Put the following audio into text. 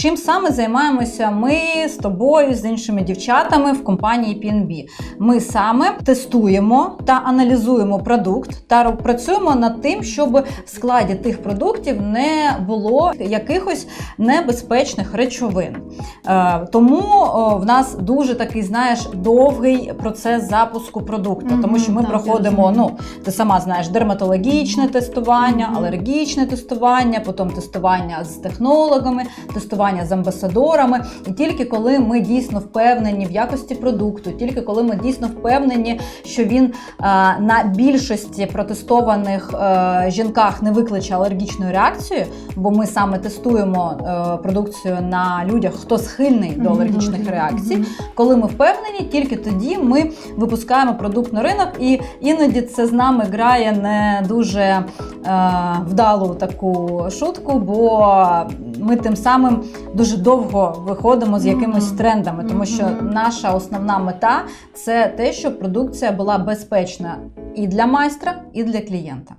Чим саме займаємося ми з тобою, з іншими дівчатами в компанії PNB? Ми саме тестуємо та аналізуємо продукт та працюємо над тим, щоб в складі тих продуктів не було якихось небезпечних речовин. Е, тому в нас дуже такий, знаєш, довгий процес запуску продукту, тому що ми так, проходимо, ну ти сама знаєш, дерматологічне тестування, алергічне тестування, потім тестування з технологами, тестування з амбасадорами. І тільки коли ми дійсно впевнені в якості продукту, тільки коли ми дійсно впевнені, що він е, на більшості протестованих е, жінках не викличе алергічну реакцію, бо ми саме тестуємо е, продукцію на людях, хто схильний до алергічних реакцій. Коли ми впевнені, тільки тоді ми випускаємо продукт на ринок, і іноді це з нами грає не дуже е, вдалу таку шутку, бо ми тим самим дуже довго виходимо з якимись трендами, тому що наша основна мета це те, щоб продукція була безпечна і для майстра, і для клієнта.